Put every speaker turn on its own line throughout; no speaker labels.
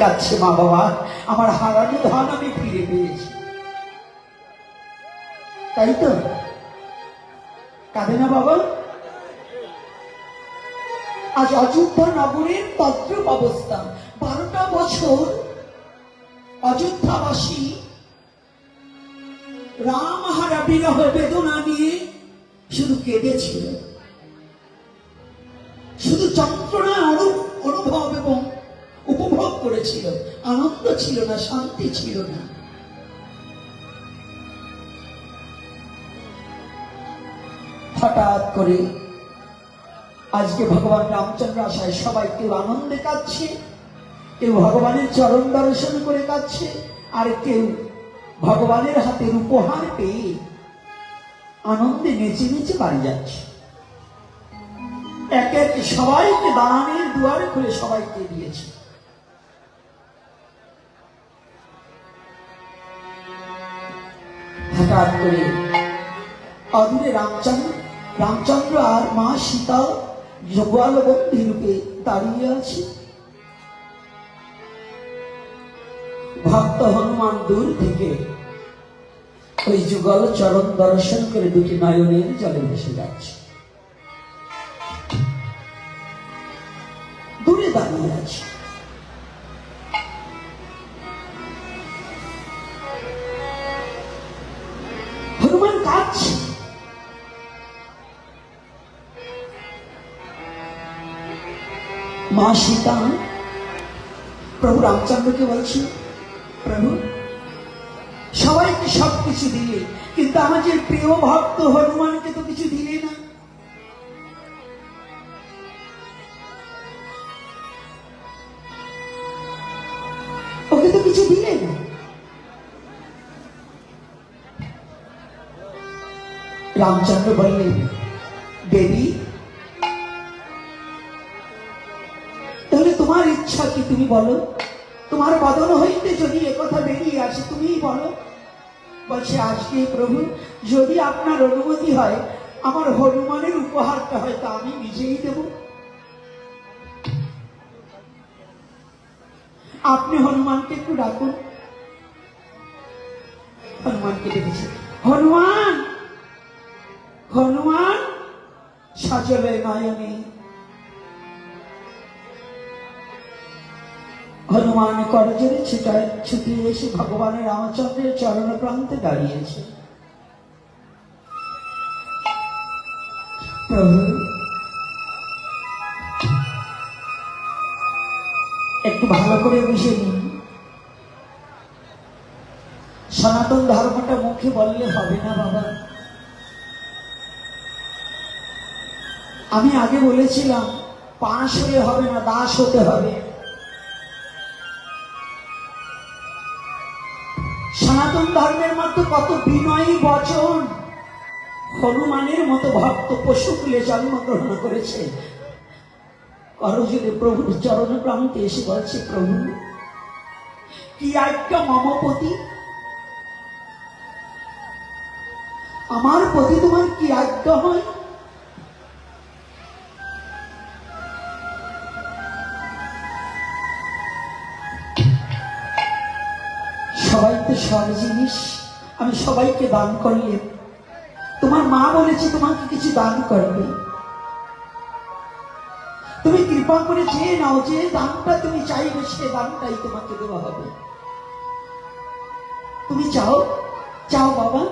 যাচ্ছে মা বাবা। আমার হারানো ধন আমি ফিরে পেয়েছি। তাই তো? কাঁদে না বাবা? আজ অযোধ্যা নগরের তদ্রুপ অবস্থা বারোটা বছর অযোধ্যাবাসী রাম হারা বিরহ বেদনা নিয়ে শুধু কেঁদেছিল। শুধু যন্ত্রণা করেছিল আনন্দ ছিল না, শান্তি ছিল না। হঠাৎ করে আজকে ভগবান রামচন্দ্র আসায় সবাই কেউ আনন্দে কাঁদছে, কেউ ভগবানের চরণ দর্শন করে কাঁদছে, আর কেউ ভগবানের হাতের উপহার পেয়ে আনন্দে নেচে নেচে বাড়ি যাচ্ছে। এক এক সবাইকে দানের দুয়ার খুলে সবাইকে দিয়েছে। হঠাৎ করে। অদূরে রামচন্দ্র রামচন্দ্র আর মা সীতা যোগালবন্দী রূপে দাঁড়িয়ে আছে। ভক্ত হনুমান দূর থেকে ওই যুগল চরণ দর্শন করে দুটি নয়নের জলে ভেসে যাচ্ছে। মা সীতা প্রভু রামচন্দ্রকে বলছে প্রভু, সবাইকে সব কিছু দিলে, কিন্তু আমাদের প্রিয় ভক্ত হনুমানকে তো কিছু দিলে না। ওকে তো কিছু দিলে না। রামচন্দ্র বললেন তুমি বলো, তোমার বদন হইতে যদি একথা বেরিয়ে আসে, তুমিই বলো। বলছে, আজকে প্রভু, যদি আপনার অনুমতি হয়, আমার হনুমানের উপহারটা হয়তো আমি নিজেই দেব। আপনি হনুমানকে একটু ডাকুন। হনুমানকে ডেকেছে। হনুমান! হনুমান! সজলে নয়নে হনুমান করজরে ছুটায় ছুটিয়ে এসে ভগবানের রামচন্দ্রের চরণ প্রান্তে দাঁড়িয়েছে। একটু ভালো করে বুঝে নিন। সনাতন ধর্মটা মুখে বললে হবে না বাবা। আমি আগে বলেছিলাম, পাশ হলে হবে না, দাস হতে হবে। সনাতন ধর্মের মধ্যে কত বিনয়ী বচন। হনুমানের মতো ভক্ত পশু কুলে জন্মগ্রহণ করেছে। করজুরে প্রভুর চরণ প্রান্তে এসে বলছে, প্রভু, কি আজ্ঞা মমপতি? আমার প্রতি তোমার কি আজ্ঞা হয়? সব জিনিস আমি সবাইকে দান করলে। তোমার মা বলেছে তোমাকে কিছু দান করবে। তুমি কৃপা করে চেয়ে নাও যে দানটা তুমি চাইবে, সে দানটাই তোমাকে দেওয়া হবে। তুমি চাও? চাও বাবা?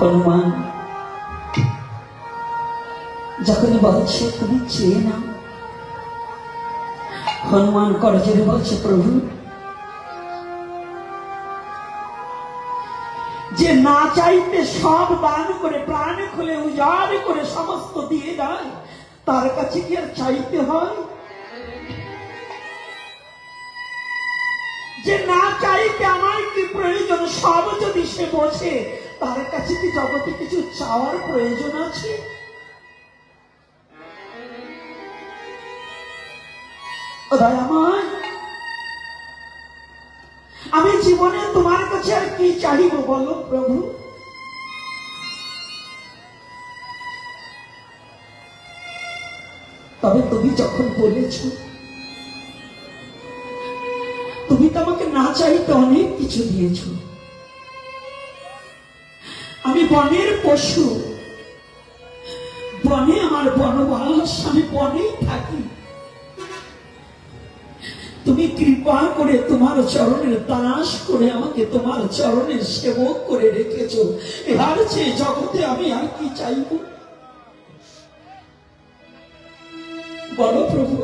হনুমান, যখনই বলছে, তুমি চেয়ে নাও। হনুমান করজরে বলছে, প্রভু, যে না চাইতে সব দান করে, প্রাণ খুলে উজাড় করে সমস্ত দিয়ে দেয়, তার কাছে কি আর চাইতে হয়? যে না চাইতে আমার কি প্রয়োজন? সব যদি সে বোঝে, তার কাছে কি জগতে কিছু চাওয়ার প্রয়োজন আছে? ও দয়াময় আমি জীবনে তোমার কাছে আর কি চাহিব বলো প্রভু? তবে তুমি যখন বলেছ, তুমি তো আমাকে না চাইতে অনেক কিছু দিয়েছ। আমি বনের পশু, বনে আমার বনবাস, আমি বনেই থাকি। তুমি কৃপা করে তোমার চরণের তাস করে আমাকে তোমার চরণের সেবক করে রেখেছ। এর চেয়ে জগতে আমি আর কি চাইব? বলো প্রভু।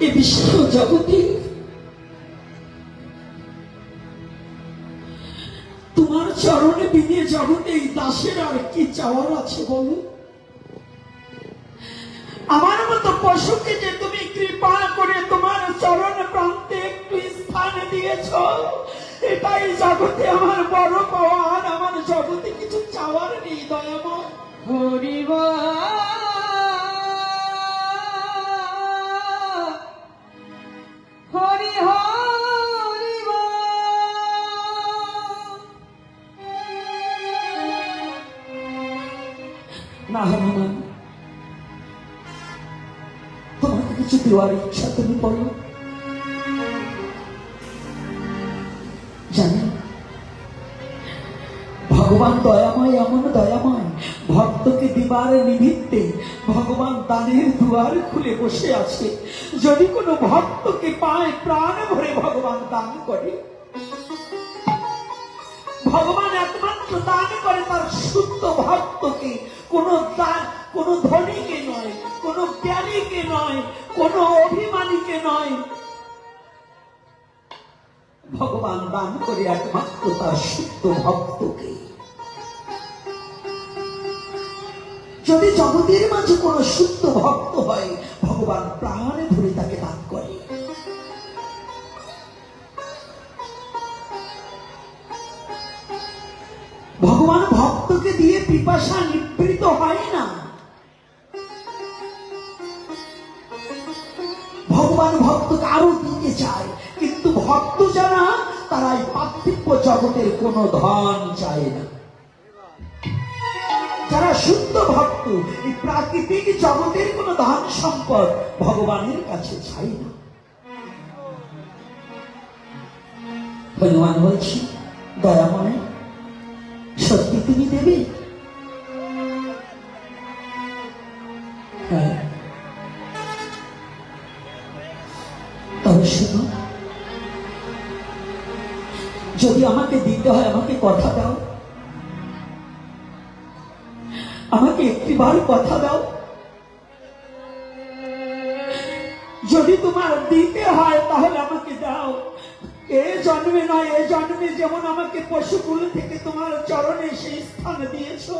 এ বিশ্ব জগতে তোমার চরণে বিনে জগতে এই দাসের আর কি চাওয়ার আছে বলো? পশুকে যে তুমি কৃপা করে তোমার চরণ প্রান্তে একটু স্থান দিয়েছ, এটাই জগতে আমার বড় পাওয়ার আমার জগতে কিছু চাওয়ার নেই, দয়াময়।
হরিব
দেওয়ার ইচ্ছা তুমি বলো জানি। ভগবান দয়াময়, এমন দয়াময়। ভক্তকে দিবার নিমিত্তে ভগবান দানের দুয়ার খুলে বসে আছে। যদি কোনো ভক্তকে পায়, প্রাণ ভরে ভগবান দান করে। ভগবান একমাত্র দান করে তার শুদ্ধ ভক্তকে। কোন দান কোন ধনীকে নয়, কোনো জ্ঞানীকে নয়, কোন অভিমানীকে নয়। ভগবান দান করে একমাত্র তার শুদ্ধ ভক্তকে। যদি জগতের মাঝে কোন শুদ্ধ ভক্ত হয়, ভগবান প্রাণে ধরে তাকে দান করে। ভগবান ভক্তকে দিয়ে পিপাসা নিবৃত হয় না। ভগবান ভক্তকে আরও দিতে চায়, কিন্তু ভক্ত যারা তারা এই পার্থিব্য জগতের কোনো ধন চায় না। যারা শুদ্ধ ভক্ত, এই প্রাকৃতিক জগতের কোনো ধন সম্পদ ভগবানের কাছে চাই না। হনুমান বলছি দয়াময় সত্যি তুমি দেবে? আমাকে দিতে হয়, আমাকে কথা দাও। আমাকে একটিবার কথা দাও। যদি তোমার দিতে হয়, তাহলে আমাকে দাও। এ জন্মে নয়, এ জন্মে যেমন আমাকে পশুকুল থেকে তোমার চরণে সেই স্থান দিয়েছ।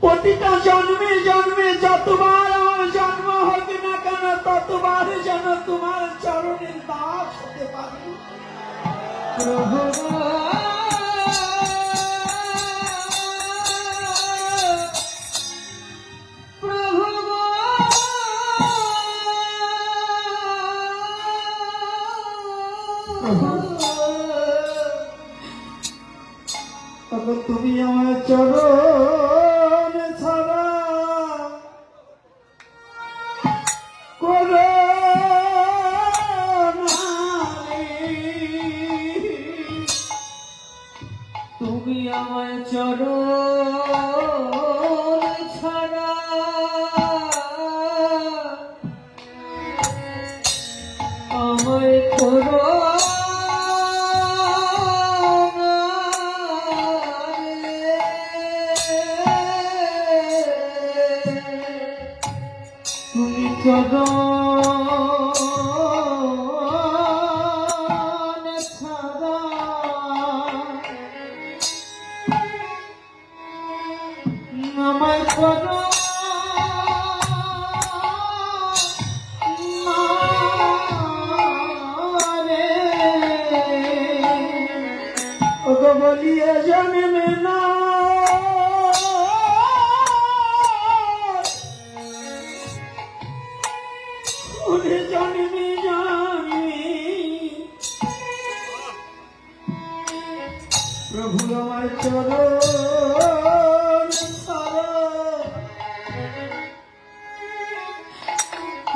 প্রতিটা জন্মে জন্মে যতবার আমার জন্ম হবে না কেন, ততবার যেন তোমার চরণের দাস হতে পারি তুমি আমার চরণ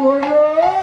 của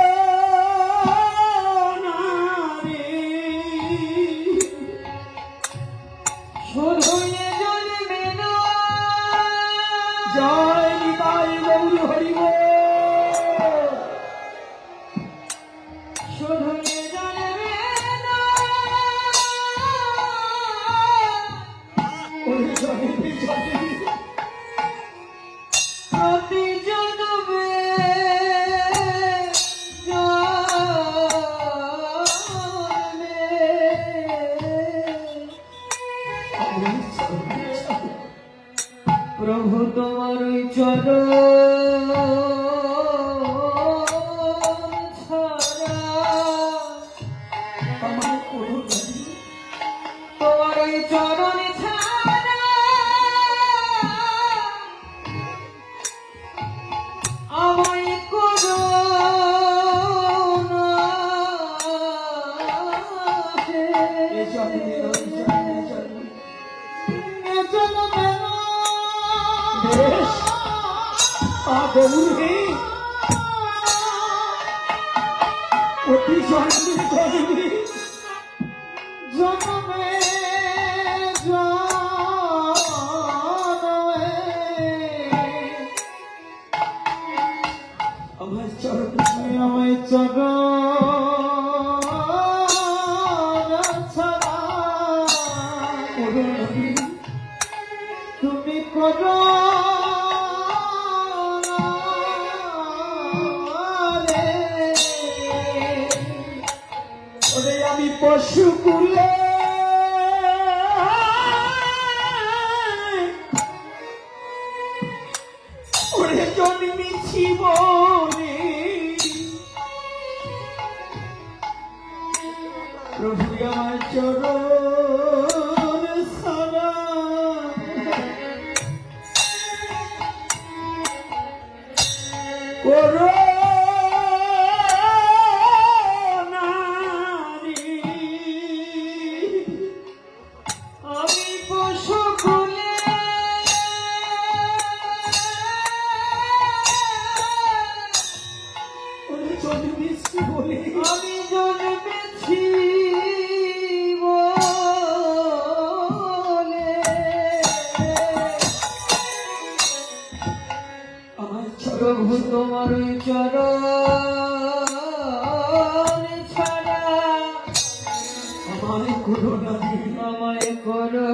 ওরে জন্মেছি বল করো না
আমায় করো।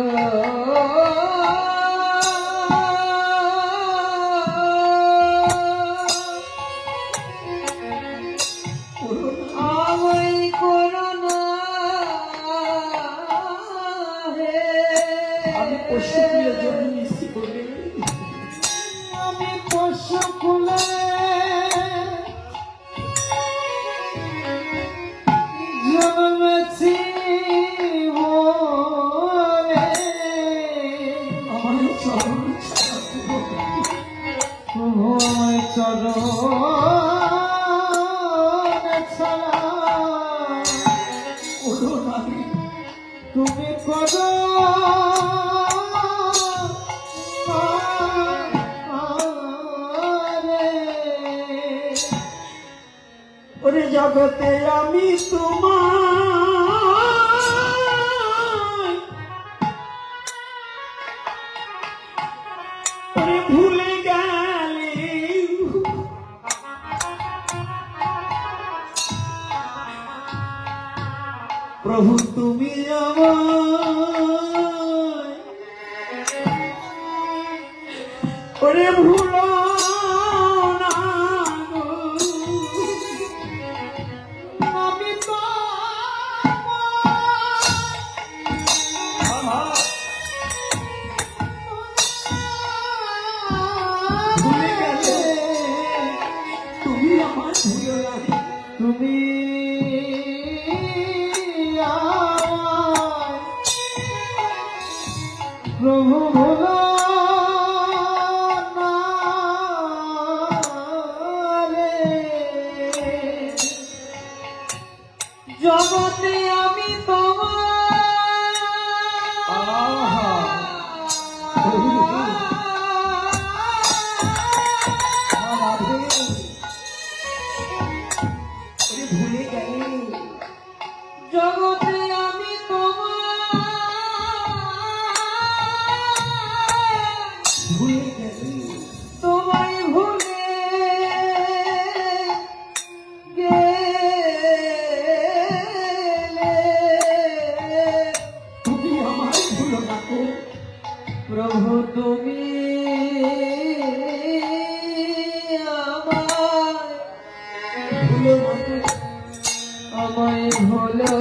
জগতে আমি তোমার ভুলে গেলি প্রভু তুমি আমার ওরে ভুল
আমায় ভুলো।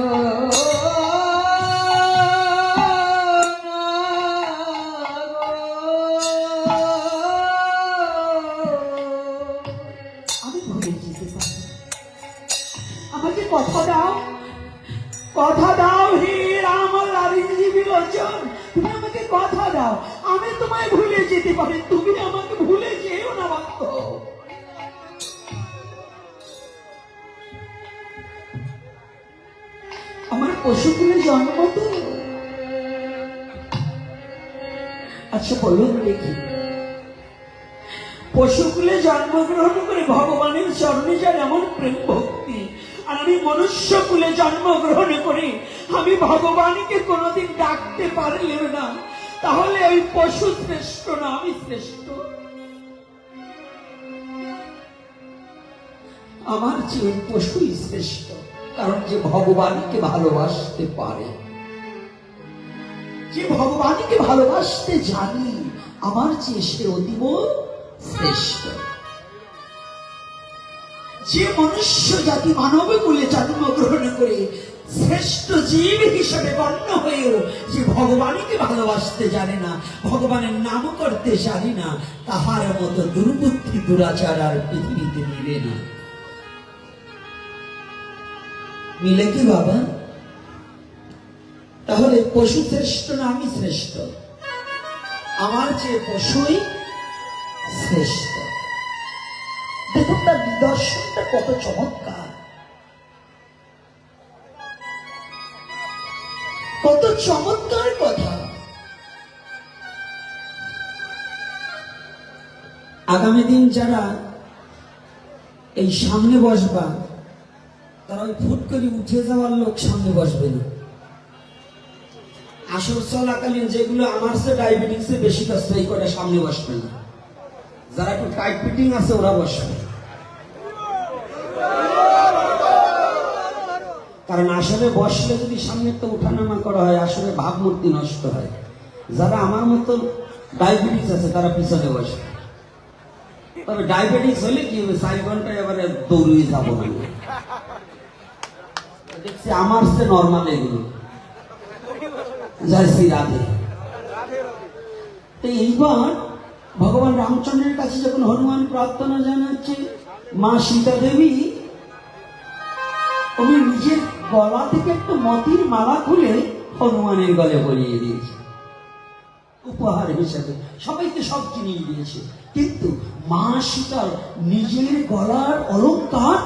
আমি ভগবানকে কোনোদিন ডাকতে পারলেও না, তাহলে ওই পশু শ্রেষ্ঠ না, আমি শ্রেষ্ঠ। আমার যে ওই পশুই শ্রেষ্ঠ, কারণ যে ভগবানকে ভালোবাসতে পারে। যে ভগবানকে ভালোবাসতে জানি, আমার চেয়ে সে অতীব শ্রেষ্ঠ। যে মনুষ্য জাতি মানব কুলে জন্মগ্রহণ করে শ্রেষ্ঠ জীব হিসেবে গণ্য হয়েও যে ভগবানকে ভালোবাসতে জানে না, ভগবানের নাম করতে জানি না, তাহার মতো দুর্বুদ্ধি দুরাচার আর পৃথিবীতে মিলে না। মিলে কি বাবা? তাহলে পশু শ্রেষ্ঠ না আমি শ্রেষ্ঠ? আমার যে পশুই শ্রেষ্ঠ। দেখুন তার নিদর্শনটা কত চমৎকার। কত চমৎকার কথা। আগামী দিন যারা এই সামনে বসবা, তারা ওই ফুট করে উঠে যাওয়ার লোক সামনে বসবে না। আসর চলাকালীন যেগুলো আমার সে ডায়াবেটিক্সে বেশি কষ্ট এই করে, সামনে বসবে না। যারা একটু টাইট ফিটিং আছে, ওরা বসবে। কারণ আসলে বসলে যদি সামনে তো উঠানামা করা হয়, আসলে ভাবমূর্তি নষ্ট হয়। যারা আমার মতো ডায়াবেটিস আছে, তারা পিছনে বসে। তবে ডায়াবেটিস হলে কি হবে? চার ঘন্টায় এবারে দৌড়িয়ে যাব দেখছি আমার সে নর্মাল এগুলো। জয় শ্রী রাধে তো এইবার ভগবান রামচন্দ্রের কাছে যখন হনুমান প্রার্থনা জানাচ্ছে, মা সীতা দেবী উনি নিজের গলা থেকে একটা মতির মালা খুলে হনুমানের গলে পরিয়ে দিয়েছে। উপহার হিসেবে সবাইকে সব কিনিয়ে দিয়েছে। কিন্তু মা সীতার নিজের গলার অলঙ্কার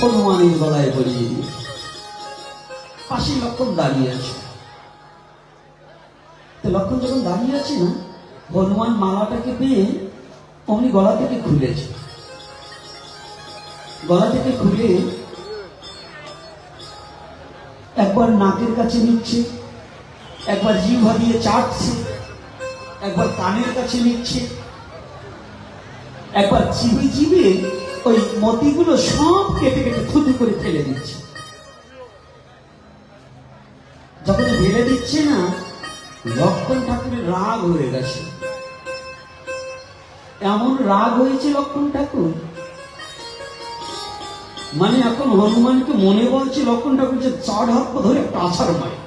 হনুমানের গলায় পরিয়ে দিয়েছে। পাশে লক্ষণ দাঁড়িয়ে আছে। তো লক্ষণ যখন দাঁড়িয়ে আছে না, হনুমান মালাটাকে পেয়ে অমনি গলা থেকে খুলেছে। গলা থেকে খুলে একবার নাকের কাছে নিচ্ছে, একবার জিহ্বা দিয়ে চাটছে, একবার কানের কাছে নিচ্ছে, একবার চিবে চিবে ওই মতিগুলো সব কেটে কেটে থুতু করে ফেলে দিচ্ছে। যখন ফেলে দিচ্ছে না, লক্ষণ ঠাকুরের রাগ হয়ে গেছে। এমন রাগ হয়েছে লক্ষণ ঠাকুর মানে এখন হনুমানকে মনে বলছে লক্ষণ ঠাকুর যে চার হাত ধরে আছাড় মারে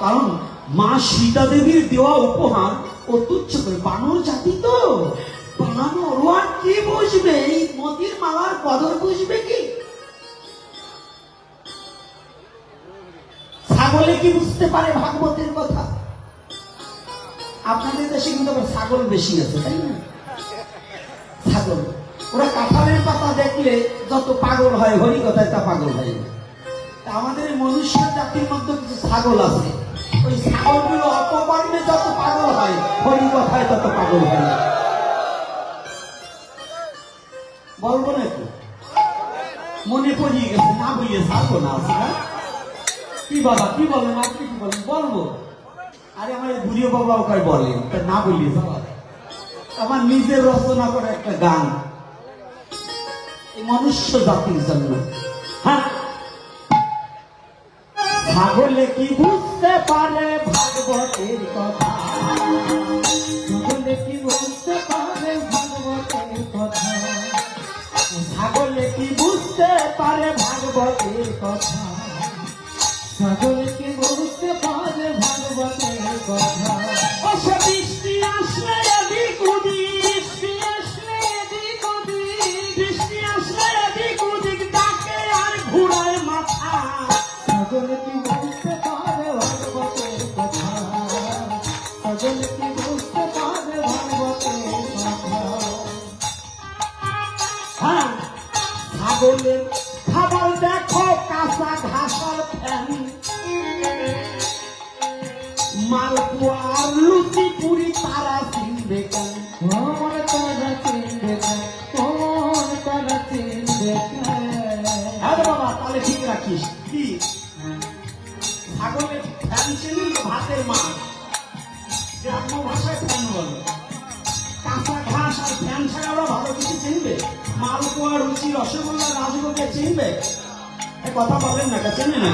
কারণ মা সীতা দেবীর দেওয়া উপহার ও তুচ্ছ করে, বানর জাতি তো। বানর ও আর কি বুঝবে? এই মতির মালার কদর বুঝবে কি? ছাগলে কি বুঝতে পারে ভাগবতের কথা? আপনাদের দেশে কিন্তু ছাগল বেশি আছে, তাই না? ওরা কাঁঠালের পাতা দেখলে যত পাগল হয়, হরি কথায় তা পাগল হয়। না। আমাদের মনুষ্য জাতির মধ্যে কিছু ছাগল আছে। ওই ছাগলগুলো অপকর্মে যত পাগল হয়, হরি কথায় তত পাগল হয় না। বলব নাকি মনে পড়িয়ে গেছে, না বলিয়ে থাকব না আছে না কি বাবা কি বলেন আপনি কি বলেন? বলব। আরে আমার বুড়িও বাবা ওকে বলে, তা না বলি বাবা আমার নিজের রচনা করে একটা গান। মনুষ্য জাতির জন্য। হ্যাঁ? কি বুঝতে পারে ভাগবতের কথা?
কথা?
পারে কথা? আসলে ছাগলের খাবার দেখো কাঁচা ঘাসার ফ্যান মালপোয়া আর লুচি পুরি তারা চিনবে কেন?
আমার তারা চিনবে না, আমার তারা চিনবে।
হ্যাঁ বাবা তাহলে ঠিক রাখিস। কি? ছাগলের ফ্যান চিনি ভাতের মাছ গ্রাম্য ভাষায় ফ্যান বলে। ফ্যান ছাড়া ওরা ভালো কিছু চিনবে? মালপোয়া রুচি, রসগোল্লা রাজভোগে চিনবে? কথা বলেন না চেনে না।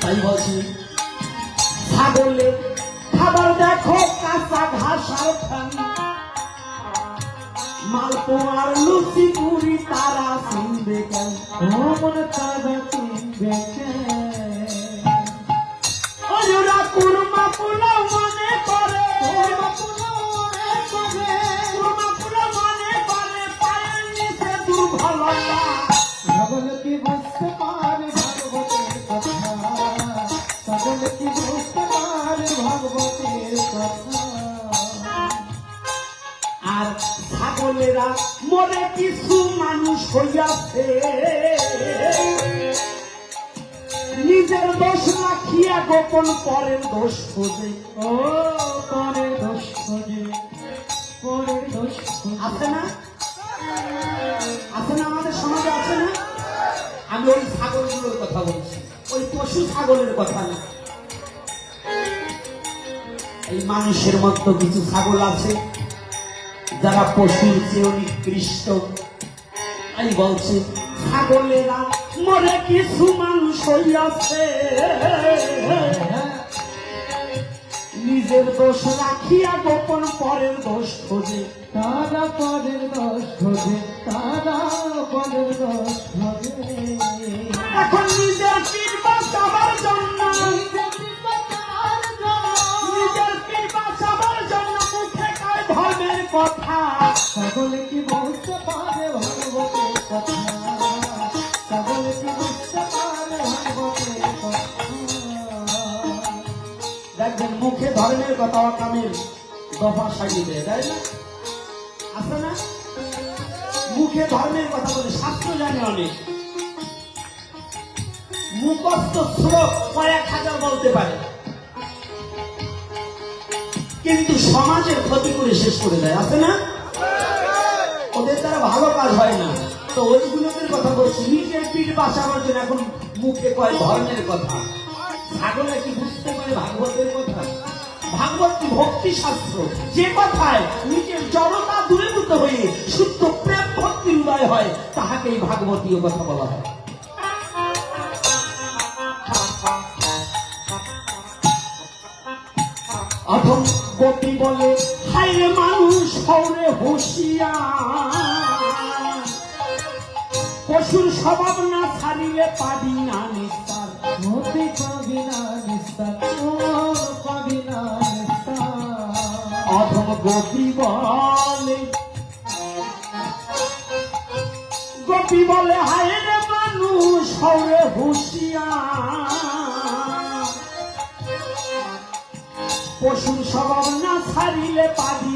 তাই বলছি ছাগলের খাবার দেখো, কাঁচা ঘাস আর মালপোয়ার লুচি পুরি তারা চিনবে কেন?
আমার তারা চিনবে না।
ওরা কুরমা পোলাও গোপন পরের দোষ খোঁজে
ও পরের দোষ খোঁজে পরের দোষ
আছে না? আছে না আমাদের সমাজে আছে না? আমি ওই ছাগলগুলোর কথা বলছি। ওই পশু ছাগলের কথা না। এই মানুষের মতো কিছু ছাগল আছে যারা পশুর চেয়ে নিকৃষ্ট। আমি বলছি ছাগলেরা মরে কিছু মানুষ হইয়াছে। নিজের দোষ রাখিয়া গোপন পরের দোষ খোঁজে।
তারা পরের দোষ খোঁজে তারা পরের দোষ খোঁজে।
এখন নিজের পীর বাঁচাবার জন্য নিজের পীর বাঁচাবার জন্য মুখে কয় ধর্মের কথা।
সকলে কি বুঝতে পারে ভাগবতের কথা?
মুখে ধর্মের কথা কামের দফা সাজিয়ে দেয়, তাই না? আছে না? মুখে ধর্মের কথা বলে শাস্ত্র জানে অনেক। মুখস্থ শ্লোক কয়েক হাজার বলতে পারে। কিন্তু সমাজের ক্ষতি করে শেষ করে দেয়, আছে না? ওদের দ্বারা ভালো কাজ হয় না। তো ওইগুলোদের কথা বলছি, নিজের পিঠ বাঁচাবার জন্য এখন মুখে কয় ধর্মের কথা। ছাগলে কি বুঝতে পারে ভাগবতের কথা? ভাগবত ভক্তি শাস্ত্র? যে কথায় নিজের জড়তা দূরীভূত হয়ে শুদ্ধ প্রেম ভক্তির উদয় হয়, তাহাকেই ভাগবতীয় কথা বলা হয়। অথম গতি বলে, হায় মানুষ হরে হুঁশিয়ার। পশুর স্বভাব না ছাড়িলে পাবি না নিস্তার গোপী বলে। হায় রে মানুষ হরে হুঁশিয়ার। পশুর স্বভাব না ছাড়িলে পাবি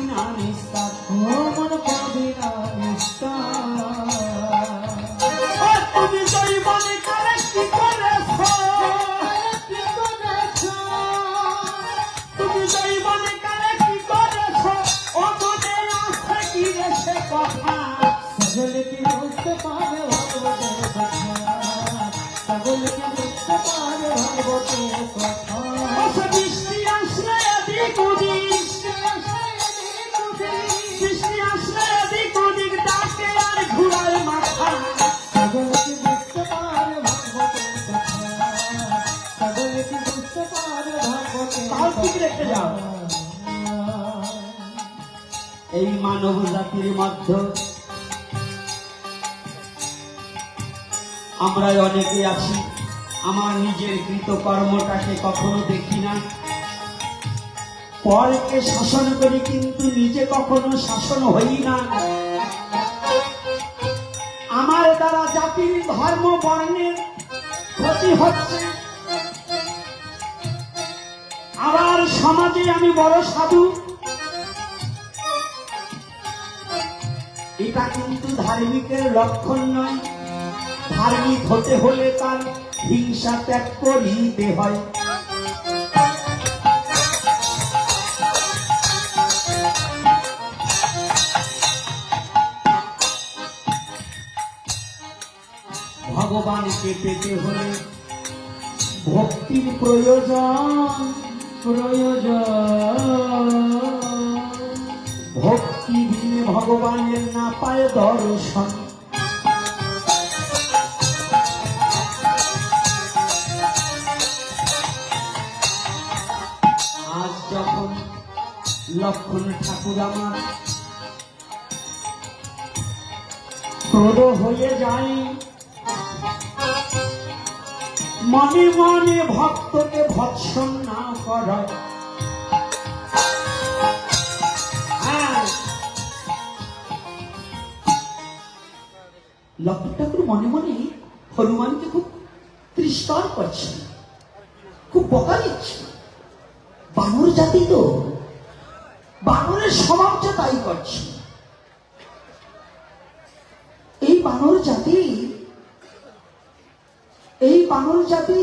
জাতির মধ্যে আমরা অনেকে আছি। আমার নিজের কৃতকর্মটাকে কখনো দেখি না। পরকে শাসন করি কিন্তু নিজে কখনো শাসন হই না। আমার দ্বারা জাতির ধর্ম বর্ণের ক্ষতি হচ্ছে। আবার সমাজে আমি বড় সাধু। এটা কিন্তু ধার্মিকের লক্ষণ নয়। ধার্মিক হতে হলে তার হিংসা ত্যাগ করিতে হয়। ভগবানকে পেতে হলে ভক্তির প্রয়োজন প্রয়োজন। ভক্তি বিনে ভগবানের না পায় দর্শন। আজ যখন লক্ষণ ঠাকুর আমার ক্রোধ হয়ে যায়, মনে মনে ভক্তকে ভৎসন না করা লক্ষ্মণ ঠাকুর মনে মনে হনুমানকে খুব তৃষ্টার করছে, খুব বকা দিচ্ছে। বানর জাতি তো, বানরের স্বভাবটা তাই করছে। এই বানর জাতি, এই বানর জাতি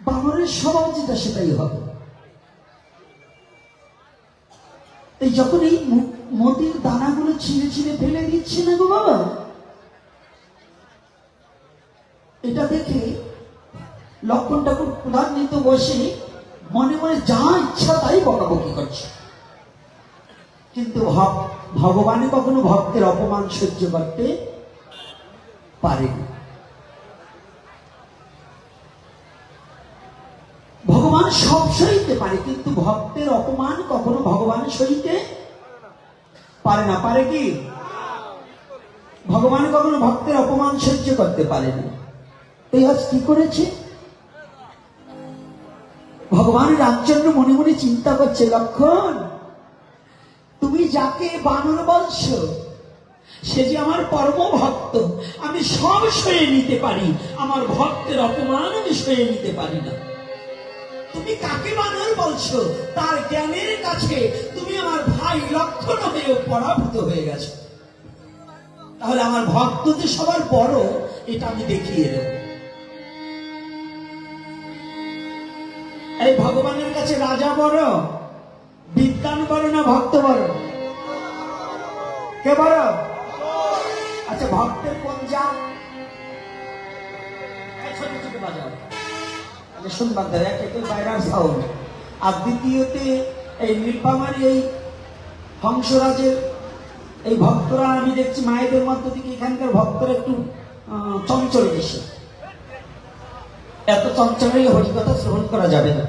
বানরের স্বভাব যেটা সেটাই হবে। এই যখন এই মতির দানাগুলো ছিঁড়ে ছিঁড়ে ফেলে দিচ্ছে না গো বাবা এটা দেখে লক্ষণ ঠাকুর প্রধান্বিত বসে মনে মনে যা ইচ্ছা তাই বকাবকি করছে। কিন্তু ভগ- ভগবান কখনো ভক্তের অপমান সহ্য করতে পারেনি। ভগবান সব সইতে পারে, কিন্তু ভক্তের অপমান কখনো ভগবান সইতে পারে না। পারে কি? ভগবান কখনো ভক্তের অপমান সহ্য করতে পারে না এই আজ কি করেছে? ভগবান রামচন্দ্র মনে মনে চিন্তা করছে, লক্ষণ, তুমি যাকে বানর বলছো, সে যে আমার পরম ভক্ত আমি সব সয়ে নিতে পারি, আমার ভক্তের অপমান আমি সয়ে নিতে পারি না। তুমি কাকে বানর বলছো? তার জ্ঞানের কাছে তুমি আমার ভাই লক্ষণ হয়ে পরাভূত হয়ে গেছো। তাহলে আমার ভক্ত যে সবার বড়, এটা আমি দেখিয়ে দেব। এই ভগবানের কাছে রাজা বড় বিদ্যান বড় না ভক্ত বড়? কে বড়? আচ্ছা ভক্তের কোন জাত? শুনবার দাদা একটু বাইরার সাউন্ড। আর দ্বিতীয়তে, এই নীলপামারি এই হংসরাজের এই ভক্তরা, আমি দেখছি মায়েদের মধ্য থেকে এখানকার ভক্তরা একটু চঞ্চল বেশি। এত চঞ্চল হলে হরিকথা শ্রবণ করা যাবে না।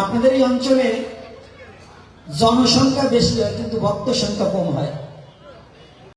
আপনাদের এই অঞ্চলে জনসংখ্যা বেশি হয়, কিন্তু ভক্ত সংখ্যা কম হয়।